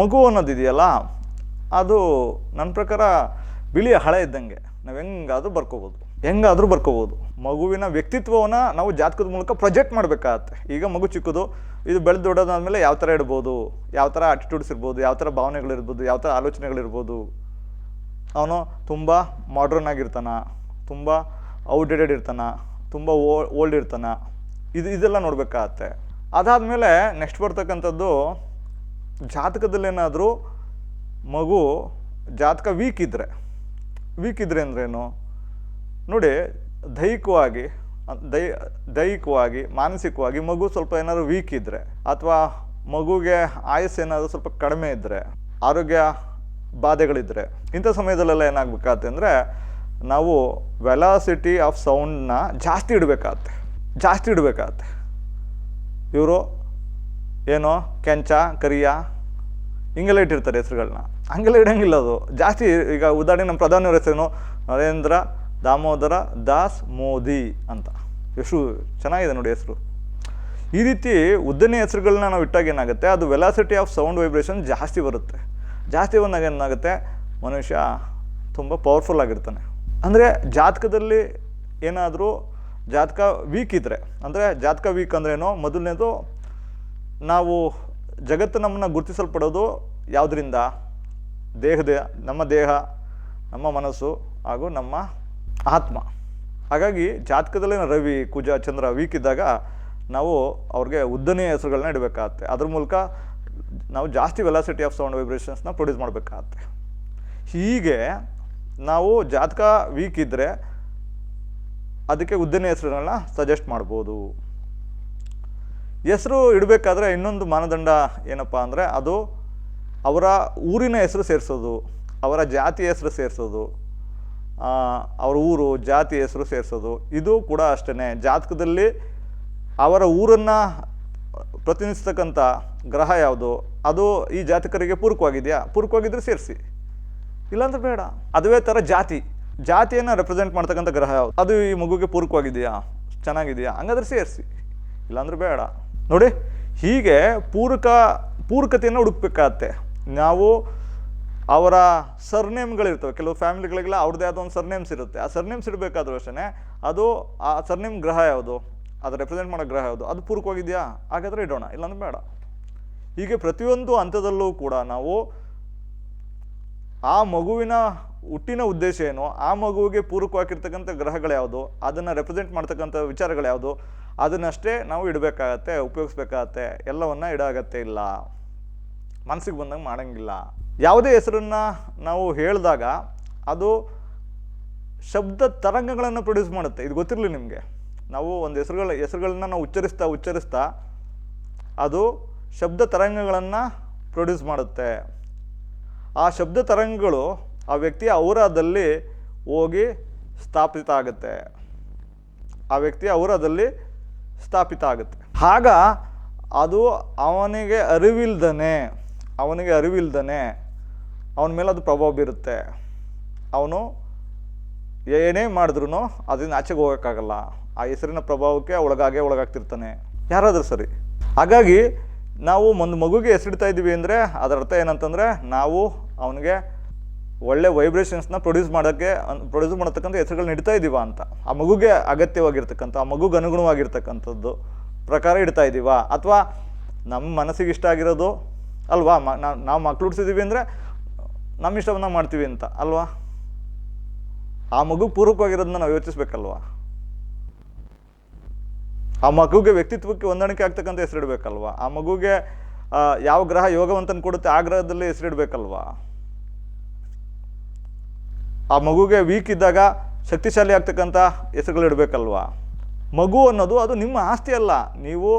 ಮಗು ಅನ್ನೋದಿದೆಯಲ್ಲ, ಅದು ನನ್ನ ಪ್ರಕಾರ ಬಿಳಿಯ ಹಳೆ ಇದ್ದಂಗೆ. ನಾವು ಹೆಂಗಾದರೂ ಬರ್ಕೋಬೋದು. ಹೆಂಗಾದರೂ ಬರ್ಕೋಬೋದು. ಮಗುವಿನ ವ್ಯಕ್ತಿತ್ವವನ್ನು ನಾವು ಜಾತಕದ ಮೂಲಕ ಪ್ರೊಜೆಕ್ಟ್ ಮಾಡಬೇಕಾಗತ್ತೆ. ಈಗ ಮಗು ಚಿಕ್ಕದು, ಇದು ಬೆಳೆದು ದೊಡ್ಡದಾದ್ಮೇಲೆ ಯಾವ ಥರ ಇಡ್ಬೋದು, ಯಾವ ಥರ ಆಟಿಟ್ಯೂಡ್ಸ್ ಇರ್ಬೋದು, ಯಾವ ಥರ ಭಾವನೆಗಳಿರ್ಬೋದು ಯಾವ ಥರ ಆಲೋಚನೆಗಳಿರ್ಬೋದು ಅವನು ತುಂಬ ಮಾಡ್ರನ್ ಆಗಿರ್ತಾನ, ತುಂಬ ಔಟ್ಡೇಟೆಡ್ ಇರ್ತಾನ, ತುಂಬ ಓಲ್ಡ್ ಇರ್ತಾನ. ಇದು, ಇದೆಲ್ಲ ನೋಡಬೇಕಾಗತ್ತೆ. ಅದಾದಮೇಲೆ ನೆಕ್ಸ್ಟ್ ಬರ್ತಕ್ಕಂಥದ್ದು ಜಾತಕದಲ್ಲೇನಾದರೂ ಮಗು ಜಾತಕ ವೀಕ್ ಇದ್ದರೆ ವೀಕ್ ಇದ್ದರೆ ಅಂದ್ರೇನು? ನೋಡಿ, ದೈಹಿಕವಾಗಿ, ದೈ, ದೈಹಿಕವಾಗಿ, ಮಾನಸಿಕವಾಗಿ ಮಗು ಸ್ವಲ್ಪ ಏನಾದರೂ ವೀಕ್ ಇದ್ದರೆ ಅಥವಾ ಮಗುಗೆ ಆಯಸ್ಸು ಏನಾದರೂ ಸ್ವಲ್ಪ ಕಡಿಮೆ ಇದ್ದರೆ ಆರೋಗ್ಯ ಬಾಧೆಗಳಿದ್ದರೆ ಇಂಥ ಸಮಯದಲ್ಲೆಲ್ಲ ಏನಾಗಬೇಕಾಗತ್ತೆ ಅಂದರೆ, ನಾವು ವೆಲಾಸಿಟಿ ಆಫ್ ಸೌಂಡ್ನ ಜಾಸ್ತಿ ಇಡಬೇಕಾಗತ್ತೆ. ಜಾಸ್ತಿ ಇಡಬೇಕಾಗತ್ತೆ. ಇವರು ಏನೋ ಕೆಂಚ, ಕರಿಯ, ಹಿಂಗೆಲ್ಲ ಇಟ್ಟಿರ್ತಾರೆ ಹೆಸರುಗಳನ್ನ ಹಂಗೆಲ್ಲ ಇಡೋಂಗಿಲ್ಲ ಅದು. ಜಾಸ್ತಿ ಈಗ ಉದಾಹರಣೆ ನಮ್ಮ ಪ್ರಧಾನಿಯವ್ರ ಹೆಸರೇನು? ನರೇಂದ್ರ ದಾಮೋದರ ದಾಸ್ ಮೋದಿ ಅಂತ. ಎಷ್ಟು ಚೆನ್ನಾಗಿದೆ ನೋಡಿ ಹೆಸರು. ಈ ರೀತಿ ಉದ್ದನೆಯ ಹೆಸರುಗಳನ್ನ ನಾವು ಇಟ್ಟಾಗ ಏನಾಗುತ್ತೆ? ಅದು ವೆಲಾಸಿಟಿ ಆಫ್ ಸೌಂಡ್ ವೈಬ್ರೇಷನ್ ಜಾಸ್ತಿ ಬರುತ್ತೆ. ಜಾಸ್ತಿ ಬಂದಾಗ ಏನಾಗುತ್ತೆ? ಮನುಷ್ಯ ತುಂಬ ಪವರ್ಫುಲ್ ಆಗಿರ್ತಾನೆ. ಅಂದರೆ ಜಾತಕದಲ್ಲಿ ಏನಾದರೂ ಜಾತಕ ವೀಕ್ ಇದ್ದರೆ ಅಂದರೆ ಜಾತಕ ವೀಕ್ ಅಂದ್ರೇನೋ ಮೊದಲನೇದು ನಾವು ಜಗತ್ತು ನಮ್ಮನ್ನು ಗುರುತಿಸಲ್ಪಡೋದು ಯಾವುದರಿಂದ? ದೇಹದ, ನಮ್ಮ ದೇಹ, ನಮ್ಮ ಮನಸ್ಸು ಹಾಗೂ ನಮ್ಮ ಆತ್ಮ. ಹಾಗಾಗಿ ಜಾತಕದಲ್ಲಿ ರವಿ, ಕುಜ, ಚಂದ್ರ, ವೀಕ್ ಇದ್ದಾಗ ನಾವು ಅವ್ರಿಗೆ ಉದ್ದನೆಯ ಹೆಸರುಗಳನ್ನ ಇಡಬೇಕಾಗತ್ತೆ. ಅದ್ರ ಮೂಲಕ ನಾವು ಜಾಸ್ತಿ ವೆಲಾಸಿಟಿ ಆಫ್ ಸೌಂಡ್ ವೈಬ್ರೇಷನ್ಸ್ನ ಪ್ರೊಡ್ಯೂಸ್ ಮಾಡಬೇಕಾಗತ್ತೆ. ಹೀಗೆ ನಾವು ಜಾತಕ ವೀಕ್ ಇದ್ದರೆ ಅದಕ್ಕೆ ಉದ್ದನೆಯ ಹೆಸರುಗಳನ್ನ ಸಜೆಸ್ಟ್ ಮಾಡ್ಬೋದು. ಹೆಸರು ಇಡಬೇಕಾದ್ರೆ ಇನ್ನೊಂದು ಮಾನದಂಡ ಏನಪ್ಪ ಅಂದರೆ ಅದು ಅವರ ಊರಿನ ಹೆಸರು ಸೇರಿಸೋದು, ಅವರ ಜಾತಿ ಹೆಸರು ಸೇರಿಸೋದು ಅವರ ಊರು ಜಾತಿ ಹೆಸರು ಸೇರಿಸೋದು. ಇದು ಕೂಡ ಅಷ್ಟೇ ಜಾತಕದಲ್ಲಿ ಅವರ ಊರನ್ನು ಪ್ರತಿನಿಧಿಸ್ತಕ್ಕಂಥ ಗ್ರಹ ಯಾವುದು? ಅದು ಈ ಜಾತಕರಿಗೆ ಪೂರಕವಾಗಿದೆಯಾ? ಪೂರಕವಾಗಿದ್ದರೆ ಸೇರಿಸಿ. ಇಲ್ಲಾಂದ್ರೆ ಬೇಡ. ಅದುವೇ ಥರ ಜಾತಿ. ಜಾತಿಯನ್ನು ರೆಪ್ರೆಸೆಂಟ್ ಮಾಡ್ತಕ್ಕಂಥ ಗ್ರಹ ಯಾವುದು? ಅದು ಈ ಮಗುಗೆ ಪೂರಕವಾಗಿದೆಯಾ? ಚೆನ್ನಾಗಿದೆಯಾ? ಹಂಗಾದ್ರೆ ಸೇರಿಸಿ. ಇಲ್ಲಾಂದ್ರೆ ಬೇಡ. ನೋಡಿ, ಹೀಗೆ ಪೂರಕ, ಪೂರಕತೆಯನ್ನು ಹುಡುಕ್ಬೇಕಾಗತ್ತೆ. ನಾವು ಅವರ ಸರ್ನೇಮ್ಗಳಿರ್ತವೆ. ಕೆಲವು ಫ್ಯಾಮಿಲಿಗಳಿಗೆಲ್ಲ ಅವ್ರದ್ದೇ ಆದ ಒಂದು ಸರ್ನೇಮ್ಸ್ ಇರುತ್ತೆ. ಆ ಸರ್ನೇಮ್ಸ್ ಇಡಬೇಕಾದ್ರೂ ಅಷ್ಟೇ ಅದು ಆ ಸರ್ನೇಮ್ ಗ್ರಹ ಯಾವುದು? ಅದು ರೆಪ್ರೆಸೆಂಟ್ ಮಾಡೋ ಗ್ರಹ ಯಾವುದು? ಅದು ಪೂರಕವಾಗಿದೆಯಾ? ಹಾಗಾದರೆ ಇಡೋಣ, ಇಲ್ಲಾಂದ್ರೆ ಬೇಡ. ಹೀಗೆ ಪ್ರತಿಯೊಂದು ಹಂತದಲ್ಲೂ ಕೂಡ ನಾವು ಆ ಮಗುವಿನ ಹುಟ್ಟಿನ ಉದ್ದೇಶ ಏನು? ಆ ಮಗುವಿಗೆ ಪೂರಕವಾಗಿರ್ತಕ್ಕಂಥ ಗ್ರಹಗಳು ಯಾವುದು? ಅದನ್ನು ರೆಪ್ರೆಸೆಂಟ್ ಮಾಡ್ತಕ್ಕಂಥ ವಿಚಾರಗಳು ಯಾವುದು? ಅದನ್ನಷ್ಟೇ ನಾವು ಇಡಬೇಕಾಗತ್ತೆ, ಉಪಯೋಗಿಸ್ಬೇಕಾಗತ್ತೆ, ಎಲ್ಲವನ್ನ ಇಡಾಗತ್ತೆ ಇಲ್ಲ. ಮನಸ್ಸಿಗೆ ಬಂದಂಗೆ ಮಾಡಂಗಿಲ್ಲ. ಯಾವುದೇ ಹೆಸರನ್ನು ನಾವು ಹೇಳಿದಾಗ ಅದು ಶಬ್ದ ತರಂಗಗಳನ್ನು ಪ್ರೊಡ್ಯೂಸ್ ಮಾಡುತ್ತೆ. ಇದು ಗೊತ್ತಿರಲಿ ನಿಮಗೆ. ನಾವು ಒಂದು ಹೆಸರುಗಳ, ಹೆಸರುಗಳನ್ನ ನಾವು ಉಚ್ಚರಿಸ್ತಾ ಉಚ್ಚರಿಸ್ತಾ ಅದು ಶಬ್ದ ತರಂಗಗಳನ್ನು ಪ್ರೊಡ್ಯೂಸ್ ಮಾಡುತ್ತೆ. ಆ ಶಬ್ದ ತರಂಗಗಳು ಆ ವ್ಯಕ್ತಿಯ ಔರಾದಲ್ಲಿ ಹೋಗಿ ಸ್ಥಾಪಿತ ಆಗುತ್ತೆ. ಆ ವ್ಯಕ್ತಿಯ ಔರಾದಲ್ಲಿ ಸ್ಥಾಪಿತ ಆಗುತ್ತೆ. ಆಗ ಅದು ಅವನಿಗೆ ಅರಿವಿಲ್ದನೆ ಅವನಿಗೆ ಅರಿವಿಲ್ದನೆ ಅವನ ಮೇಲೆ ಅದು ಪ್ರಭಾವ ಬೀರುತ್ತೆ. ಅವನು ಏನೇ ಮಾಡಿದ್ರು ಅದರಿಂದ ಆಚೆಗೆ ಹೋಗೋಕ್ಕಾಗಲ್ಲ. ಆ ಹೆಸರಿನ ಪ್ರಭಾವಕ್ಕೆ ಒಳಗಾಗೆ ಒಳಗಾಗ್ತಿರ್ತಾನೆ. ಯಾರಾದರೂ ಸರಿ. ಹಾಗಾಗಿ ನಾವು ಒಂದು ಮಗುಗೆ ಹೆಸರಿಡ್ತಾ ಇದ್ದೀವಿ ಅಂದರೆ ಅದರ ಅರ್ಥ ಏನಂತಂದರೆ ನಾವು ಅವನಿಗೆ ಒಳ್ಳೆ ವೈಬ್ರೇಷನ್ಸ್ನ ಪ್ರೊಡ್ಯೂಸ್ ಮಾಡೋಕ್ಕೆ ಪ್ರೊಡ್ಯೂಸ್ ಮಾಡತಕ್ಕಂಥ ಹೆಸರುಗಳನ್ನ ಇಡ್ತಾ ಇದ್ದೀವಾ ಅಂತ. ಆ ಮಗುಗೆ ಅಗತ್ಯವಾಗಿರ್ತಕ್ಕಂಥ, ಆ ಮಗುಗೆ ಅನುಗುಣವಾಗಿರ್ತಕ್ಕಂಥದ್ದು ಪ್ರಕಾರ ಇಡ್ತಾ ಇದ್ದೀವಾ ಅಥವಾ ನಮ್ಮ ಮನಸ್ಸಿಗೆ ಇಷ್ಟ ಆಗಿರೋದು ಅಲ್ವಾ? ಮ ನಾವು ಮಕ್ಳು ಹುಡ್ಸಿದ್ದೀವಿ ಅಂದರೆ ನಮ್ಮ ಇಷ್ಟವನ್ನು ಮಾಡ್ತೀವಿ ಅಂತ, ಅಲ್ವಾ? ಆ ಮಗು ಪೂರಕವಾಗಿರೋದನ್ನ ನಾವು ಯೋಚಿಸ್ಬೇಕಲ್ವಾ? ಆ ಮಗುಗೆ ವ್ಯಕ್ತಿತ್ವಕ್ಕೆ ಹೊಂದಾಣಿಕೆ ಆಗ್ತಕ್ಕಂಥ ಹೆಸರಿಡ್ಬೇಕಲ್ವಾ? ಆ ಮಗುಗೆ ಯಾವ ಗ್ರಹ ಯೋಗವಂತನ ಕೊಡುತ್ತೆ ಆ ಗ್ರಹದಲ್ಲಿ ಹೆಸರಿಡ್ಬೇಕಲ್ವಾ? ಆ ಮಗುಗೆ ವೀಕ್ ಇದ್ದಾಗ ಶಕ್ತಿಶಾಲಿ ಆಗ್ತಕ್ಕಂಥ ಹೆಸರುಗಳು ಇಡಬೇಕಲ್ವಾ ಮಗು ಅನ್ನೋದು ಅದು ನಿಮ್ಮ ಆಸ್ತಿ ಅಲ್ಲ. ನೀವು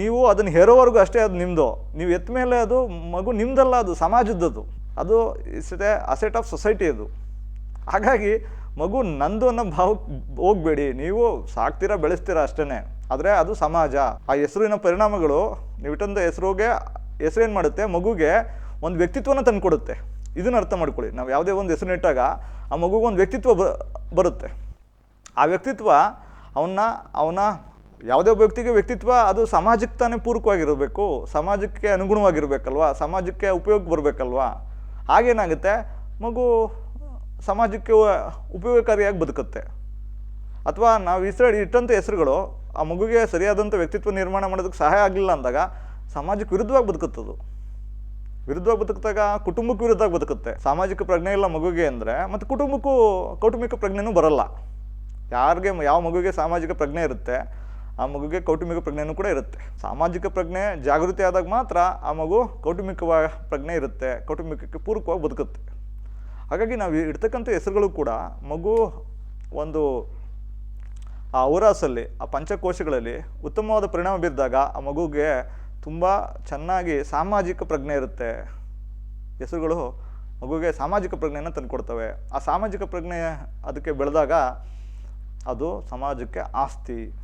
ನೀವು ಅದನ್ನು ಹೇರೋವರೆಗೂ ಅಷ್ಟೇ ಅದು ನಿಮ್ಮದು ನೀವು ಎತ್ತ ಮೇಲೆ ಅದು ಮಗು ನಿಮ್ಮದಲ್ಲ ಅದು ಸಮಾಜದ್ದದು. ಅದು ಎ ಅಸೆಟ್ ಆಫ್ ಸೊಸೈಟಿ ಅದು. ಹಾಗಾಗಿ ಮಗು ನಂದು ಅನ್ನೋ ಭಾವಕ್ಕೆ ಹೋಗಬೇಡಿ. ನೀವು ಸಾಕ್ತೀರಾ, ಬೆಳೆಸ್ತೀರಾ ಅಷ್ಟೇ ಆದರೆ ಅದು ಸಮಾಜ. ಆ ಹೆಸರಿನ ಪರಿಣಾಮಗಳು, ನೀವು ಇಟ್ಟಂಥ ಹೆಸರುಗೆ ಏನು ಮಾಡುತ್ತೆ? ಮಗುಗೆ ಒಂದು ವ್ಯಕ್ತಿತ್ವನ ತಂದುಕೊಡುತ್ತೆ. ಇದನ್ನ ಅರ್ಥ ಮಾಡ್ಕೊಳ್ಳಿ. ನಾವು ಯಾವುದೇ ಒಂದು ಹೆಸರು ಇಟ್ಟಾಗ ಆ ಮಗುಗೆ ಒಂದು ವ್ಯಕ್ತಿತ್ವ ಬರುತ್ತೆ. ಆ ವ್ಯಕ್ತಿತ್ವ ಅವನ್ನ, ಅವನ ಯಾವುದೇ ಒಬ್ಬ ವ್ಯಕ್ತಿಗೆ ವ್ಯಕ್ತಿತ್ವ ಅದು ಸಮಾಜಕ್ಕೆ ತಾನೇ ಪೂರಕವಾಗಿರಬೇಕು, ಸಮಾಜಕ್ಕೆ ಅನುಗುಣವಾಗಿರಬೇಕಲ್ವ, ಸಮಾಜಕ್ಕೆ ಉಪಯೋಗ ಬರಬೇಕಲ್ವಾ, ಹಾಗೇನಾಗುತ್ತೆ? ಮಗು ಸಮಾಜಕ್ಕೆ ಉಪಯೋಗಕಾರಿಯಾಗಿ ಬದುಕುತ್ತೆ. ಅಥವಾ ನಾವು ಹೆಸರು ಇಟ್ಟಂಥ ಹೆಸರುಗಳು ಆ ಮಗುಗೆ ಸರಿಯಾದಂಥ ವ್ಯಕ್ತಿತ್ವ ನಿರ್ಮಾಣ ಮಾಡೋದಕ್ಕೆ ಸಹಾಯ ಆಗಲಿಲ್ಲ ಅಂದಾಗ ಸಮಾಜಕ್ಕೆ ವಿರುದ್ಧವಾಗಿ ಬದುಕುತ್ತದು. ವಿರುದ್ಧವಾಗಿ ಬದುಕಿದಾಗ ಕುಟುಂಬಕ್ಕೆ ವಿರುದ್ಧವಾಗಿ ಬದುಕುತ್ತೆ. ಸಾಮಾಜಿಕ ಪ್ರಜ್ಞೆ ಇಲ್ಲ ಮಗುಗೆ ಅಂದರೆ, ಮತ್ತು ಕುಟುಂಬಕ್ಕೂ ಕೌಟುಂಬಿಕ ಪ್ರಜ್ಞೆನೂ ಬರಲ್ಲ. ಯಾರಿಗೆ ಯಾವ ಮಗುಗೆ ಸಾಮಾಜಿಕ ಪ್ರಜ್ಞೆ ಇರುತ್ತೆ, ಆ ಮಗುಗೆ ಕೌಟುಂಬಿಕ ಪ್ರಜ್ಞೆನೂ ಕೂಡ ಇರುತ್ತೆ. ಸಾಮಾಜಿಕ ಪ್ರಜ್ಞೆ ಜಾಗೃತಿ ಆದಾಗ ಮಾತ್ರ ಆ ಮಗು ಕೌಟುಂಬಿಕ ಪ್ರಜ್ಞೆ ಇರುತ್ತೆ, ಕೌಟುಂಬಿಕಕ್ಕೆ ಪೂರಕವಾಗಿ ಬದುಕುತ್ತೆ. ಹಾಗಾಗಿ ನಾವು ಇಡ್ತಕ್ಕಂಥ ಹೆಸರುಗಳು ಕೂಡ ಮಗು ಒಂದು ಆ ಔರಾಸಲ್ಲಿ, ಆ ಪಂಚಕೋಶಗಳಲ್ಲಿ ಉತ್ತಮವಾದ ಪರಿಣಾಮ ಬೀರಿದಾಗ ಆ ಮಗುಗೆ ತುಂಬ ಚೆನ್ನಾಗಿ ಸಾಮಾಜಿಕ ಪ್ರಜ್ಞೆ ಇರುತ್ತೆ. ಹೆಸರುಗಳು ಮಗುಗೆ ಸಾಮಾಜಿಕ ಪ್ರಜ್ಞೆಯನ್ನು ತಂದುಕೊಡ್ತವೆ. ಆ ಸಾಮಾಜಿಕ ಪ್ರಜ್ಞೆ ಅದಕ್ಕೆ ಬೆಳೆದಾಗ ಅದು ಸಮಾಜಕ್ಕೆ ಆಸ್ತಿ.